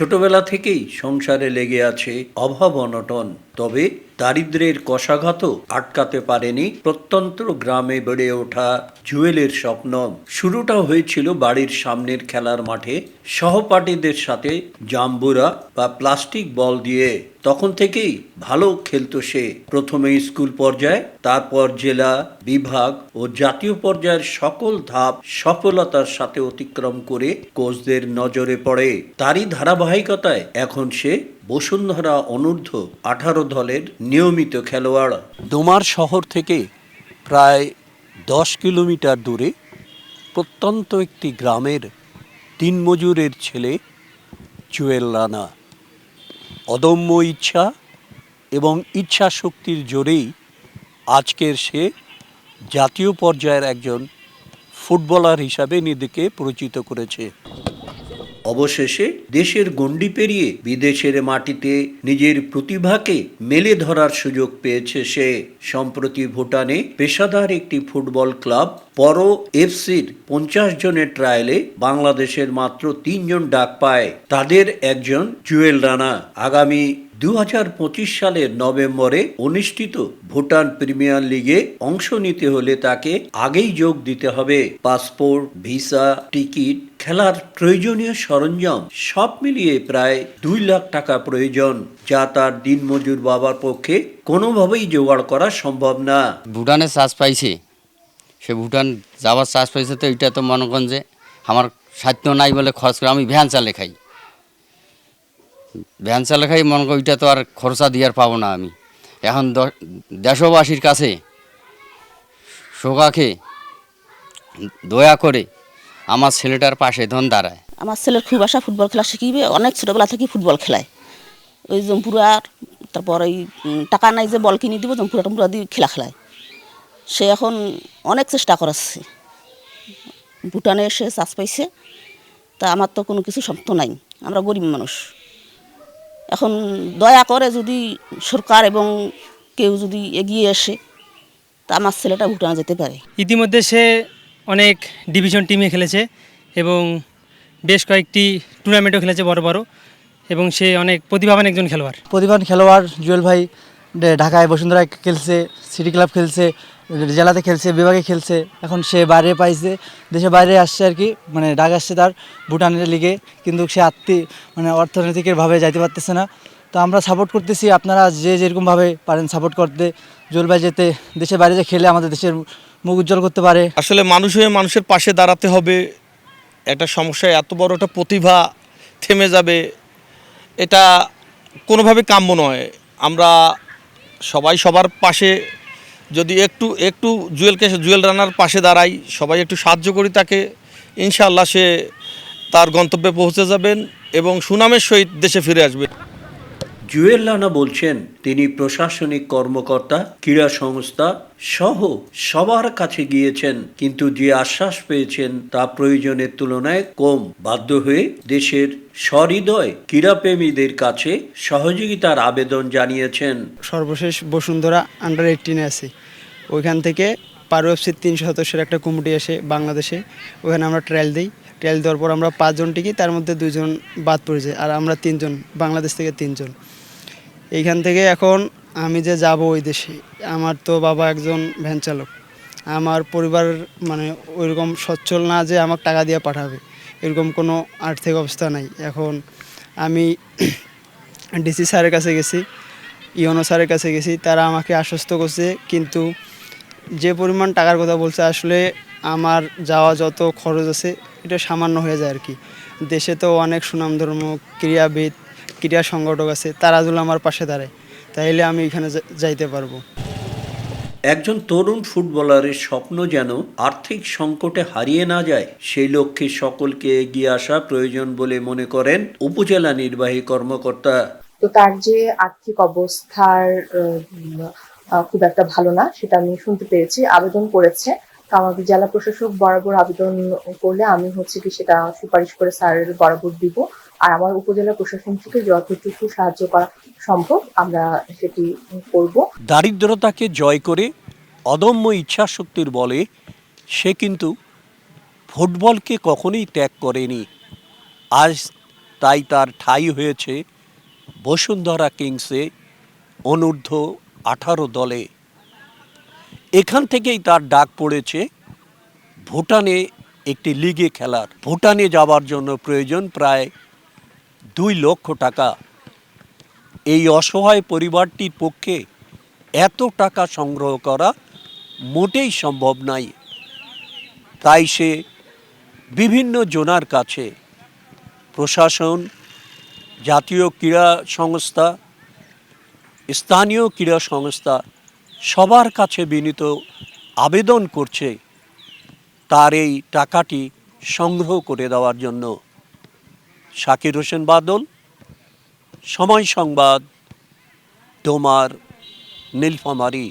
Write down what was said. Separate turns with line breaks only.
ছোটবেলা থেকেই সংসারে লেগে আছে অভাব অনটন। তবে দারিদ্রের কষাঘাত আটকাতে পারেনি প্রত্যন্ত গ্রামে বেড়ে ওঠা জুয়েলের স্বপ্ন। শুরুটা হয়েছিল বাড়ির সামনের খেলার মাঠে। সহপাঠীদের সাথে জাম্বুরা বা প্লাস্টিক বল দিয়ে। তখন থেকেই ভালো খেলতো সে। প্রথমে স্কুল পর্যায়ে, তারপর জেলা, বিভাগ ও জাতীয় পর্যায়ের সকল ধাপ সফলতার সাথে অতিক্রম করে কোচদের নজরে পড়ে। তারই ধারাবাহিকতায় এখন সে বসুন্ধরা অনূর্ধ্ব আঠারো দলের নিয়মিত খেলোয়াড়। ডোমার শহর থেকে প্রায় দশ কিলোমিটার দূরে প্রত্যন্ত একটি গ্রামের তিন মজুরের ছেলে জুয়েল রানা। অদম্য ইচ্ছা এবং ইচ্ছা শক্তির জোরেই আজকের সে জাতীয় পর্যায়ের একজন ফুটবলার হিসাবে নিজেকে পরিচিত করেছে। অবশেষে দেশের গণ্ডি পেরিয়ে বিদেশের মাটিতে নিজের প্রতিভাকে মেলে ধরার সুযোগ পেয়েছে সে। সম্প্রতি ভুটানে পেশাদার একটি ফুটবল ক্লাব, পর এফসির পঞ্চাশ জনের ট্রায়ালে বাংলাদেশের মাত্র তিনজন ডাক পায়। তাদের একজন জুয়েল রানা। আগামী দু হাজার পঁচিশ সালের নভেম্বরে অনুষ্ঠিত ভুটান প্রিমিয়ার লিগে অংশ নিতে হলে তাকে আগেই যোগ দিতে হবে। পাসপোর্ট, ভিসা, টিকিট, খেলার প্রয়োজনীয় সরঞ্জাম সব মিলিয়ে প্রায় দুই লাখ টাকা প্রয়োজন, যা তার দিনমজুর বাবার পক্ষে কোনোভাবেই জোগাড় করা সম্ভব না।
ভুটানে চাষ পাইছে। সে ভুটান যাওয়ার চাষ পাইছে তো, এটা তো মনে করেন যে আমার সাধ্য নাই বলে খরচ করে আমি ভ্যান চালে খাই। ভ্যান চালে খাই মনে করি, ওইটা তো আর খরচা দিয়ে আর পাবো না আমি। এখন দেশবাসীর কাছে শোকাকে দয়া করে আমার ছেলেটার পাশে ধন দাঁড়ায়।
আমার ছেলের খুব আশা, ফুটবল খেলা শিখিবে, অনেক ছোটোবেলা থেকে ফুটবল খেলায়। ওই জম্পুরার, তারপর ওই টাকা নাই যে বল কিনে দিব, জম্পুরা টম্পুরা দিয়ে খেলা খেলায়। সে এখন অনেক চেষ্টা করাচ্ছে। ভুটানে এসে চাষ পাইছে। তা আমার তো কোনো কিছু শক্ত নাই। আমরা গরিব মানুষ। এখন দয়া করে যদি সরকার এবং কেউ যদি এগিয়ে আসে তা আমার ছেলেটা ভুটানে যেতে পারে।
ইতিমধ্যে সে অনেক ডিভিশন টিমে খেলেছে এবং বেশ কয়েকটি টুর্নামেন্টও খেলেছে বড় বড় এবং সে অনেক প্রতিভাবান একজন খেলোয়াড়।
প্রতিভান খেলোয়াড় জুয়েল ভাই ঢাকায় বসুন্ধরায় খেলছে সিটি ক্লাব খেলছে জেলাতে খেলছে, বিভাগে খেলছে। এখন সে বাইরে পাইছে, দেশে বাইরে আসছে আর কি মানে ডাক আসছে তার ভুটানের লিগে, কিন্তু সে আত্মি মানে অর্থনৈতিকভাবে যাইতে পারতেছে না। তো আমরা সাপোর্ট করতেছি, আপনারা যে যেরকমভাবে পারেন সাপোর্ট করতে। ভাই যেতে দেশের বাইরে যে খেলে আমাদের দেশের মুখ উজ্জ্বল করতে পারে।
আসলে মানুষ হয়ে মানুষের পাশে দাঁড়াতে হবে। একটা সমস্যায় এত বড় একটা প্রতিভা থেমে যাবে, এটা কোনোভাবে কাম্য নয়। আমরা সবাই সবার পাশে যদি একটু একটু জুয়েলকে জুয়েল রানার পাশে দাঁড়াই, সবাই একটু সাহায্য করি তাকে, ইনশাআল্লাহ সে তার গন্তব্যে পৌঁছে যাবেন এবং সুনামের সহিত দেশে ফিরে আসবে।
জুয়েল রানা বলছেন, তিনি প্রশাসনিক কর্মকর্তা, ক্রীড়া সংস্থা সহ সবার কাছে গিয়েছেন, কিন্তু যে আশ্বাস পেয়েছেন তা প্রয়োজনের তুলনায় কম। বাধ্য হয়ে দেশের সহৃদয় ক্রীড়াপ্রেমীদের কাছে সহযোগিতার আবেদন জানিয়েছেন।
সর্বশেষ বসুন্ধরা আন্ডার এইটিনে আছি। ওইখান থেকে পারু এফসির তিন সদস্যের একটা কমিটি আসে বাংলাদেশে। ওখানে আমরা ট্রায়াল দিই। ট্রায়াল দেওয়ার পর আমরা পাঁচজন টিকি তার মধ্যে দুজন বাদ পড়ে যায়। আর আমরা তিনজন, বাংলাদেশ থেকে তিনজন। এইখান থেকে এখন আমি যে যাব ওই দেশে, আমার তো বাবা একজন ভ্যান চালক। আমার পরিবার মানে ওইরকম সচ্ছল না যে আমাকে টাকা দিয়ে পাঠাবে, এরকম কোনো আর্থিক অবস্থা নাই। এখন আমি ডিসি স্যারের কাছে গেছি, ইওনো স্যারের কাছে গেছি, তারা আমাকে আশ্বস্ত করছে, কিন্তু যে পরিমাণ টাকার কথা বলছে, আসলে আমার যাওয়া যত খরচ আছে, এটা সামান্য হয়ে যায় আর কি। দেশে তো অনেক সুনামধর্ম, ক্রীড়াবিদ ক্রীড়া সংগঠক আছে তারা যদি আমার পাশে দাঁড়ায়। তাইলে আমি এখানে যাইতে পারব।
একজন তরুণ ফুটবলারের স্বপ্ন যেন আর্থিক সংকটে হারিয়ে না যায় সেই লক্ষ্যে সকলকে এগিয়ে আসা প্রয়োজন বলে মনে করেন উপজেলা নির্বাহী কর্মকর্তা।
তো তার যে আর্থিক অবস্থার আহ, খুব একটা ভালো না সেটা আমি শুনতে পেরেছি আবেদন করেছে। তো আমাদের জেলা প্রশাসক বরাবর আবেদন করলে আমি হচ্ছে কি সেটা সুপারিশ করে স্যারের বরাবর দিব। আর আমার উপজেলা প্রশাসন থেকে যতটুকু সাহায্য করা সম্ভব, আমরা সেটি করব।
দারিদ্রতাকে জয় করে অদম্য ইচ্ছাশক্তির বলে সে কিন্তু ফুটবলকে কখনোই ত্যাগ করেনি। আজ তাই তার ঠাঁই হয়েছে বসুন্ধরা কিংসে অনূর্ধ্ব আঠারো দলে। এখান থেকেই তার ডাক পড়েছে, ভুটানে একটি লিগে খেলার। ভুটানে যাওয়ার জন্য প্রয়োজন প্রায় দুই লক্ষ টাকা। এই অসহায় পরিবারটির পক্ষে এত টাকা সংগ্রহ করা মোটেই সম্ভব নাই। তাই সে বিভিন্ন জোনার কাছে প্রশাসন, জাতীয় ক্রীড়া সংস্থা, স্থানীয় ক্রীড়া সংস্থা সবার কাছে বিনীত আবেদন করছে তার এই টাকাটি সংগ্রহ করে দেওয়ার জন্য। শাকির হোসেন বাদল সময় সংবাদ ডোমার নীলফামারী।